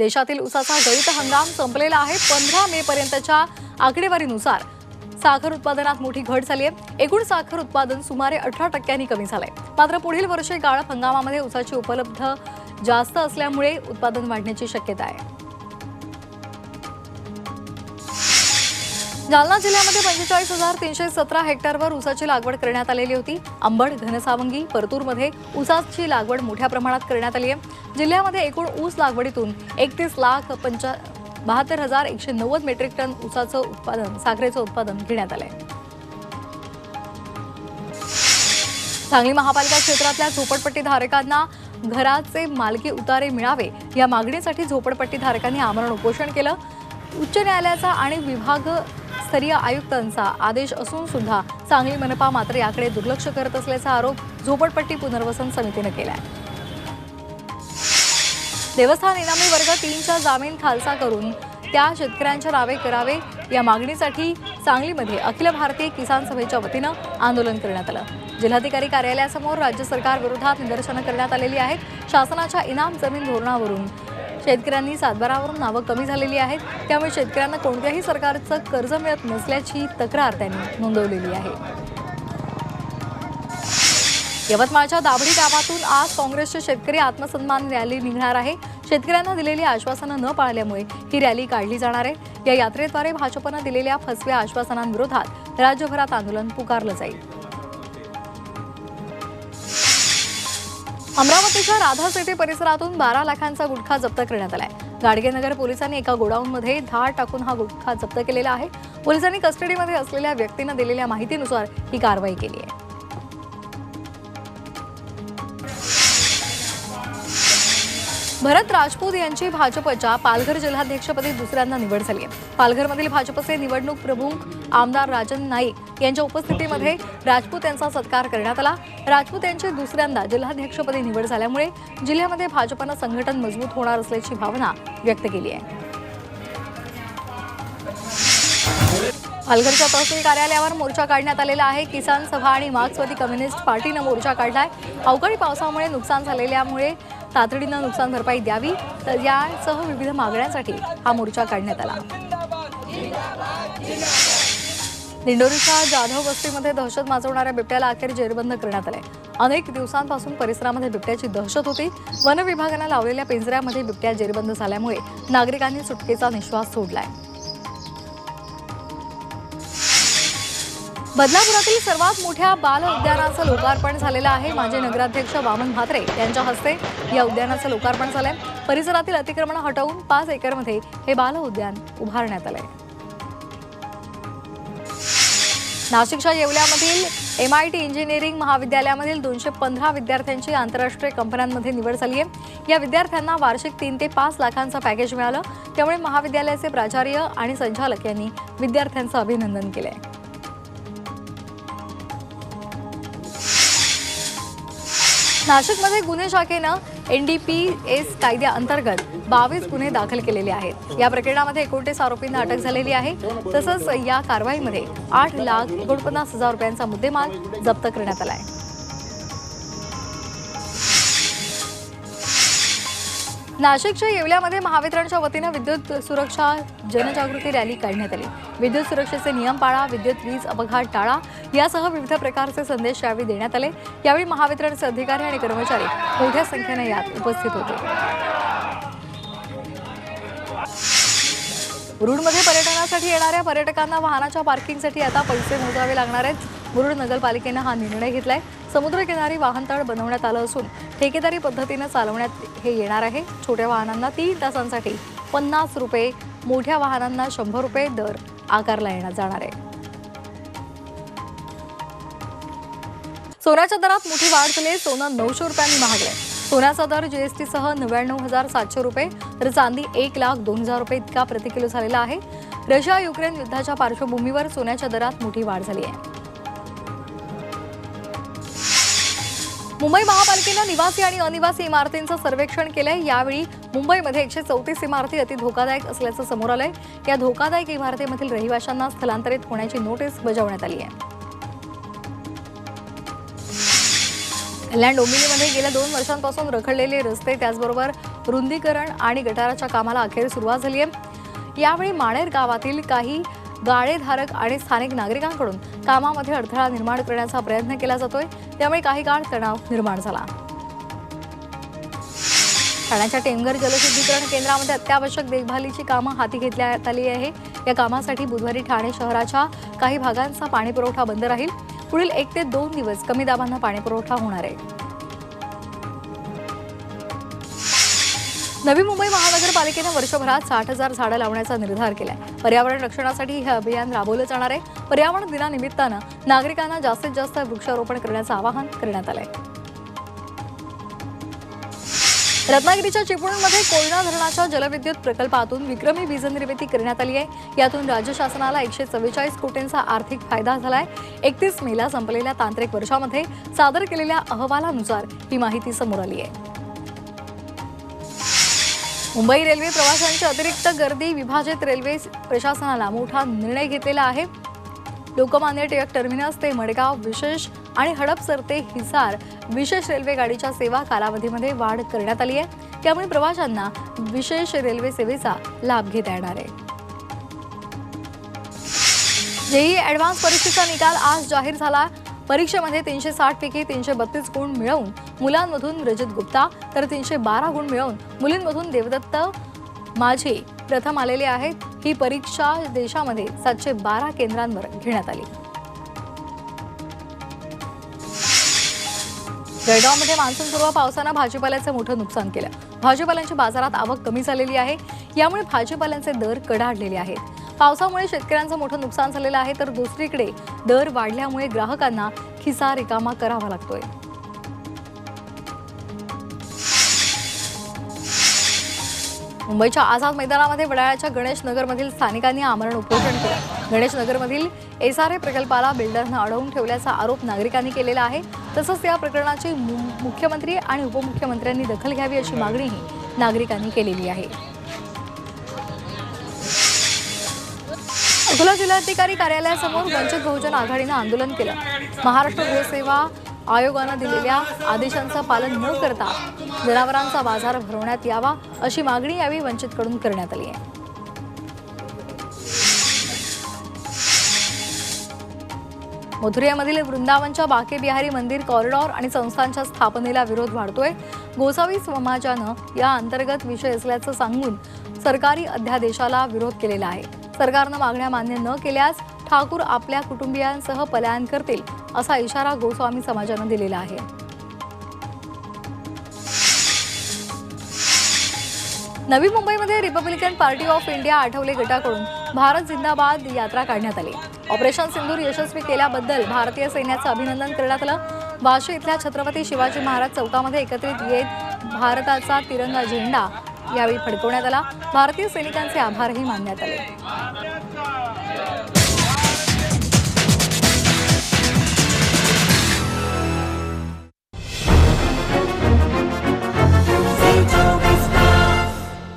देशातील उसाचा गळीत हंगाम संपलेला आहे. पंधरा मे पर्यंतच्या आकडेवारीनुसार साखर उत्पादनात मोठी घट झाली आहे. एकूण साखर उत्पादन सुमारे अठरा टक्क्यांनी कमी झालंय. मात्र पुढील वर्षी गाळप हंगामामध्ये उसाची उपलब्ध जास्त असल्यामुळे उत्पादन वाढण्याची शक्यता आहे. जालना जिल्ह्यामध्ये पंचेचाळीस हजार तीनशे सतरा हेक्टरवर ऊसाची लागवड करण्यात आलेली होती. अंबड घनसावंगी परतूरमध्ये ऊसाची लागवड मोठ्या प्रमाणात करण्यात आली आहे. जिल्ह्यामध्ये एकूण ऊस लागवडीतून एकतीस लाख पंचा बहात्तर हजार एकशे नव्वद मेट्रिक टन ऊसाचं उत्पादन साखरेचं उत्पादन घेण्यात आलंय. सांगली महापालिका क्षेत्रातल्या झोपडपट्टी धारकांना घराचे मालकी उतारे मिळावे या मागणीसाठी झोपडपट्टी धारकांनी आमरण उपोषण केलं. उच्च न्यायालयाचा आणि विभाग स्तरीय आयुक्तांचा आदेश असून सुद्धा सांगली मनपा मात्र याकडे दुर्लक्ष करत असल्याचा आरोप झोपडपट्टी पुनर्वसन समितीनं केला आहे देवस्थान इनामी वर्ग तीनचा जामीन खालसा करून त्या शेतकऱ्यांच्या नावे करावे या मागणीसाठी सांगलीमध्ये अखिल भारतीय किसान सभेच्या वतीनं आंदोलन करण्यात आलं. जिल्हाधिकारी कार्यालयासमोर राज्य सरकार विरोधात निदर्शनं करण्यात आलेली आहेत. शासनाच्या इनाम जमीन धोरणावरून शेतकऱ्यांनी सातबारावरून नावं कमी झालेली आहेत. त्यामुळे शेतकऱ्यांना कोणत्याही सरकारचं कर्ज मिळत नसल्याची तक्रार त्यांनी नोंदवलेली आहे. यवतमाळच्या दाभडी गावातून आज काँग्रेसचे शेतकरी आत्मसन्मान रॅली निघणार आहे. शेतकऱ्यांना दिलेली आश्वासनं न पाळल्यामुळे ही रॅली काढली जाणार आहे. या यात्रेद्वारे भाजपनं दिलेल्या फसव्या आश्वासनांविरोधात राज्यभरात आंदोलन पुकारलं जाईल. अमरावतीच्या राधा सिटी परिसरातून बारा लाखांचा गुटखा जप्त करण्यात आलाय. गाडगेनगर पोलिसांनी एका गोडाऊनमध्ये धाड टाकून हा गुटखा जप्त केलेला आहे. पोलिसांनी कस्टडीमध्ये असलेल्या व्यक्तीनं दिलेल्या माहितीनुसार ही कारवाई केली आहे. भरत राजपूत यांची भाजपच्या पालघर जिल्हाध्यक्षपदी दुसऱ्यांदा निवड झाली आहे. पालघरमधील भाजपचे निवडणूक प्रमुख आमदार राजन नाईक यांच्या उपस्थितीमध्ये राजपूत यांचा सत्कार करण्यात आला. राजपूत यांची दुसऱ्यांदा जिल्हाध्यक्षपदी निवड झाल्यामुळे जिल्ह्यामध्ये भाजपनं संघटन मजबूत होणार असल्याची भावना व्यक्त केली आहे. पालघरच्या तहसील कार्यालयावर मोर्चा काढण्यात आलेला आहे. किसान सभा आणि मार्क्सवादी कम्युनिस्ट पार्टीनं मोर्चा काढलाय. अवकाळी पावसामुळे नुकसान झालेल्यामुळे तातडीनं नुकसान भरपाई द्यावी तर यासह विविध मागण्यांसाठी हा मोर्चा काढण्यात आला. दिंडोरीच्या जाधव वस्तीमध्ये दहशत माजवणाऱ्या बिबट्याला अखेर जेरबंद करण्यात आले. अनेक दिवसांपासून परिसरामध्ये बिबट्याची दहशत होती. वन विभागानं लावलेल्या पिंजऱ्यामध्ये बिबट्या जेरबंद झाल्यामुळे नागरिकांनी सुटकेचा निश्वास सोडलाय. बदलापुरातील सर्वात मोठ्या बाल उद्यानाचं लोकार्पण झालेलं आहे. माजी नगराध्यक्ष वामन म्हात्रे यांच्या हस्ते या उद्यानाचं लोकार्पण झालंय. परिसरातील अतिक्रमण हटवून पाच एकरमध्ये हे बाल उद्यान उभारण्यात आलंय. नाशिकच्या येवल्यामधील एम आय टी इंजिनिअरिंग महाविद्यालयामधील दोनशे पंधरा विद्यार्थ्यांची आंतरराष्ट्रीय कंपन्यांमध्ये निवड झाली आहे. या विद्यार्थ्यांना वार्षिक तीन ते पाच लाखांचं पॅकेज मिळालं. त्यामुळे महाविद्यालयाचे प्राचार्य आणि संचालक यांनी विद्यार्थ्यांचं अभिनंदन केलं आहे नाशिकमध्ये गुन्हे शाखेनं एन डी पी एस कायद्याअंतर्गत बावीस गुन्हे दाखल केलेले आहेत. या प्रकरणामध्ये एकोणतीस आरोपींना अटक झालेली आहे. तसंच या कारवाईमध्ये आठ लाख एकोणपन्नास हजार रुपयांचा मुद्देमाल जप्त करण्यात आला आहे. नाशिकच्या येवल्यामध्ये महावितरणच्या वतीनं विद्युत सुरक्षा जनजागृती रॅली काढण्यात आली. विद्युत सुरक्षेचे नियम पाळा विद्युत वीज अपघात टाळा यासह विविध प्रकारचे संदेश यावेळी देण्यात आले. यावेळी महावितरणचे अधिकारी आणि कर्मचारी मोठ्या संख्येने यात उपस्थित होते. मुरुडमध्ये पर्यटनासाठी येणाऱ्या पर्यटकांना वाहनाच्या पार्किंगसाठी आता पैसे मोजावे लागणार आहेत. मुरुड नगरपालिकेनं हा निर्णय घेतलाय. समुद्रकिनारी वाहनतळ बनवण्यात आलं असून ठेकेदारी पद्धतीनं चालवण्यात हे येणार आहे. छोट्या वाहनांना तीन तासांसाठी पन्नास रुपये मोठ्या वाहनांना शंभर रुपये दर आकारला येणार जाणार आहे. सोन्याच्या दरात मोठी वाढ झाली सोनं नऊशे रुपयांनी महागलंय. सोन्याचा दर जीएसटीसह नव्याण्णव हजार सातशे रुपये तर चांदी एक लाख दोन हजार रुपये इतका प्रति किलो झालेला आहे. रशिया युक्रेन युद्धाच्या पार्श्वभूमीवर सोन्याच्या दरात मोठी वाढ झाली आहे. मुंबई महापालिकेनं निवासी आणि अनिवासी इमारतींचं सर्वेक्षण केलंय. यावेळी मुंबईमध्ये एकशे चौतीस इमारती अति धोकादायक असल्याचं समोर आलंय. या धोकादायक इमारतीमधील रहिवाशांना स्थलांतरित होण्याची नोटीस बजावण्यात आली आहे. कल्याण डोंबिवलीमध्ये गेल्या दोन वर्षांपासून रखडलेले रस्ते त्याचबरोबर रुंदीकरण आणि गटाराच्या कामाला अखेर सुरुवात झाली आहे. यावेळी माणेर गावातील काही गाळेधारक आणि स्थानिक नागरिकांकडून कामामध्ये अडथळा निर्माण करण्याचा प्रयत्न केला जातोय. त्यामुळे काही काळ तणाव निर्माण झाला. ठाण्याच्या टेमघर जलशुद्धीकरण केंद्रामध्ये अत्यावश्यक देखभालीची कामं हाती घेतल्यात आली आहे. या कामासाठी बुधवारी ठाणे शहराच्या काही भागांचा पाणीपुरवठा बंद राहील. पुढील एक ते दोन दिवस कमी दाबांना पाणीपुरवठा होणार आहे. नवी मुंबई महानगरपालिकेनं वर्षभरात साठ हजार झाडं लावण्याचा निर्धार केलाय. पर्यावरण रक्षणासाठी हे अभियान राबवलं जाणार आहे. पर्यावरण दिनानिमित्तानं नागरिकांना जास्तीत जास्त वृक्षारोपण करण्याचं आवाहन करण्यात आलंय. रत्नागिरीच्या चिपळूणमध्ये कोयना धरणाच्या जलविद्युत प्रकल्पातून विक्रमी वीज निर्मिती करण्यात आली आहे. यातून राज्य शासनाला एकशे चव्वेचाळीस कोटींचा आर्थिक फायदा झालाय. एकतीस मेला संपलेल्या तांत्रिक वर्षामध्ये सादर केलेल्या अहवालानुसार ही माहिती समोर आली आहे. मुंबई रेल्वे प्रवाशांची अतिरिक्त गर्दी विभाजित रेल्वे प्रशासनाला मोठा निर्णय घेतलेला आहे. लोकमान्य टिळक टर्मिनस ते मडगाव विशेष आणि हडपसर ते हिसार विशेष रेल्वे गाडीच्या सेवा कालावधीमध्ये वाढ करण्यात आली आहे. त्यामुळे प्रवाशांना विशेष रेल्वे सेवेचा लाभ घेता येणार आहे. जेई ॲडव्हान्स परीक्षेचा निकाल आज जाहीर झाला. परीक्षेमध्ये तीनशे साठ पैकी तीनशे बत्तीस गुण मिळवून मुलांमधून रजत गुप्ता तर तीनशे बारा गुण मिळवून मुलींमधून देवदत्त माझे प्रथम आलेले आहेत. ही परीक्षा देशामध्ये सातशे बारा केंद्रांवर घेण्यात आली. जळगावमध्ये मान्सूनपूर्व पावसानं भाजीपाल्याचं मोठं नुकसान केलं. भाजीपाल्यांची बाजारात आवक कमी झालेली आहे. यामुळे भाजीपाल्यांचे दर कडाडलेले आहेत. पावसामुळे शेतकऱ्यांचं मोठं नुकसान झालेलं आहे. तर दुसरीकडे दर वाढल्यामुळे ग्राहकांना खिसा रिकामा करावा लागतोय. मुंबईच्या आझाद मैदानामध्ये वडाळ्याच्या गणेश नगरमधील स्थानिकांनी आमरण उपोषण केलं. गणेश नगरमधील एसआरए प्रकल्पाला बिल्डरनं अडवून ठेवल्याचा आरोप नागरिकांनी केलेला आहे. तसंच या प्रकरणाची मु- मुख्यमंत्री आणि उपमुख्यमंत्र्यांनी दखल घ्यावी अशी मागणीही नागरिकांनी केलेली आहे. अकोला जिल्हाधिकारी कार्यालयासमोर वंचित बहुजन आघाडीनं आंदोलन केलं. महाराष्ट्र गृहसेवा आयोगानं दिलेल्या आदेशांचं पालन न करता जनावरांचा बाजार भरवण्यात यावा अशी मागणी यावेळी वंचितकडून करण्यात आली आहे. मथुरेमधील वृंदावनच्या बाके बिहारी मंदिर कॉरिडॉर आणि संस्थांच्या स्थापनेला विरोध वाढतोय. गोसावी समाजानं या अंतर्गत विषय असल्याचं सांगून सरकारी अध्यादेशाला विरोध केलेला आहे. सरकारनं मागण्या मान्य न केल्यास ठाकूर आपल्या कुटुंबियांसह पलायन करतील असा इशारा गोस्वामी समाजानं दिलेला आहे. नवी मुंबईमध्ये Republican party of India Athawale गटाकडून भारत जिंदाबाद यात्रा काढण्यात आली. ऑपरेशन सिंदूर यशस्वी केल्याबद्दल भारतीय सैन्याचं अभिनंदन करण्यात आलं. वाशी इथल्या छत्रपती शिवाजी महाराज चौकामध्ये एकत्रित येत भारताचा तिरंगा झेंडा यावेळी फडकवण्यात आला. भारतीय सैनिकांचे आभारही मानण्यात आले.